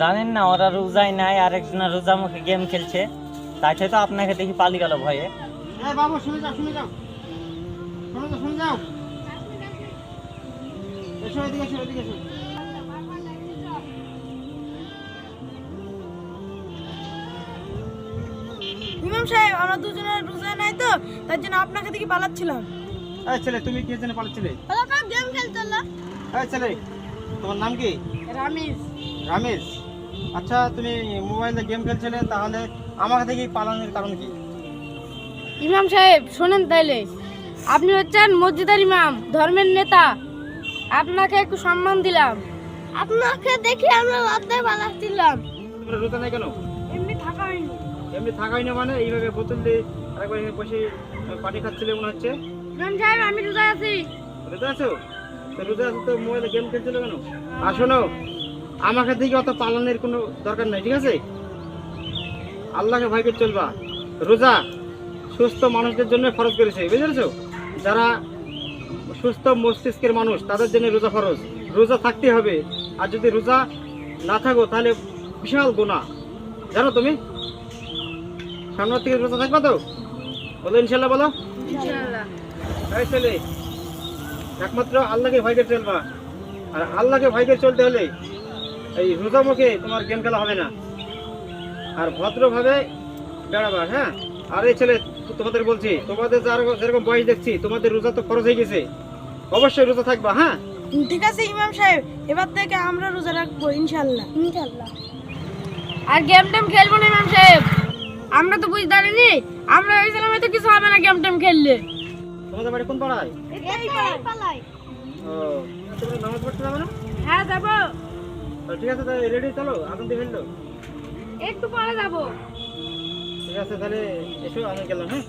জানেন না ওরা রোজাই নাই আর একজনের রোজা মুখে গেম খেলছে। তাকে তো আপনাকে দেখি পালি গেল ভয়ে। বাবু শুনে যাও শুনে যাও। শুনে যাও শুনে যাও। এসো এদিকে এসো এদিকে এসো। ইমাম সাহেব আমরা দুজনের রোজা নাই তো তার জন্য আপনাকে দেখি পালাচ্ছিলাম। এই ছেলে তুমি কে জন্য পালাচ্ছিলে? বাবা গেম খেলছিল এই ছেলে তোমার নাম কি? রামিজ। রামেশ আচ্ছা তুমি মোবাইলে গেম খেলছিলে তাহলে আমাকে দেখি পালানোর কারণ কি? ইমাম সাহেব শোনেন তাইলে। আপনি হচ্ছেন মসজিদের ইমাম ধর্মের নেতা। আপনাকে একটু সম্মান দিলাম। আপনাকে দেখি আমরা রাতে পালাচ্ছিলাম। তোমরা রোজা নাই কেন? এমনি থাকা হয়নি। থাকাই না মানে এইভাবে বোতল দিয়ে আরেকবার এখানে বসে পানি খাচ্ছিলে মনে হচ্ছে? সাহেব আমি রোজা আছি। রোজা আছো? তো রোজা আছো তো মোবাইলে গেম খেলছিল কেন? আর শোনো আমাকে দেখে অত পালনের কোনো দরকার নাই ঠিক আছে? আল্লাহকে ভয় করে চলবা। রোজা সুস্থ মানুষদের জন্য ফরজ করেছে বুঝতে পেরেছ? যারা সুস্থ মস্তিষ্কের মানুষ তাদের জন্য রোজা ফরজ। রোজা থাকতে হবে। আর যদি রোজা না থাকো তাহলে বিশাল গোনা জানো তুমি? সামনের থেকে রোজা থাকবা তো? বলো ইনশাল্লাহ বলো। ইনশাআল্লাহ এই ছেলে একমাত্র আল্লাহকে ভয় করে চলবা। আর আল্লাহকে ভয় করে চলতে হলে এই রোজা মুখে তোমার গেম খেলা হবে না। আর ভদ্রভাবে বেড়াবা হ্যাঁ? আর এই ছেলে তো তোমাদের বলছি তোমাদের যার যেরকম বয়স দেখছি তোমাদের রোজা তো খরচ হয়ে গেছে। অবশ্যই রোজা থাকবা হ্যাঁ? ঠিক আছে ইমাম সাহেব। এবার থেকে আমরা রোজা রাখব ইনশাল্লাহ। ইনশাল্লাহ। আর গেম টেম খেলব না ইমাম সাহেব। আমরা তো বুঝতে পারিনি। আমরা ভেবেছিলাম হয়তো কিছু হবে না গেম টেম খেললে। তোমাদের বাড়ি কোন পাড়ায়? ও তোমরা নামাজ পড়তে যাবে না? হ্যাঁ যাব। ঠিক আছে তাহলে রেডি চলো আনন্দ ফেলল। একটু পরে যাব। ঠিক আছে তাহলে এসো আমি গেলাম হ্যাঁ?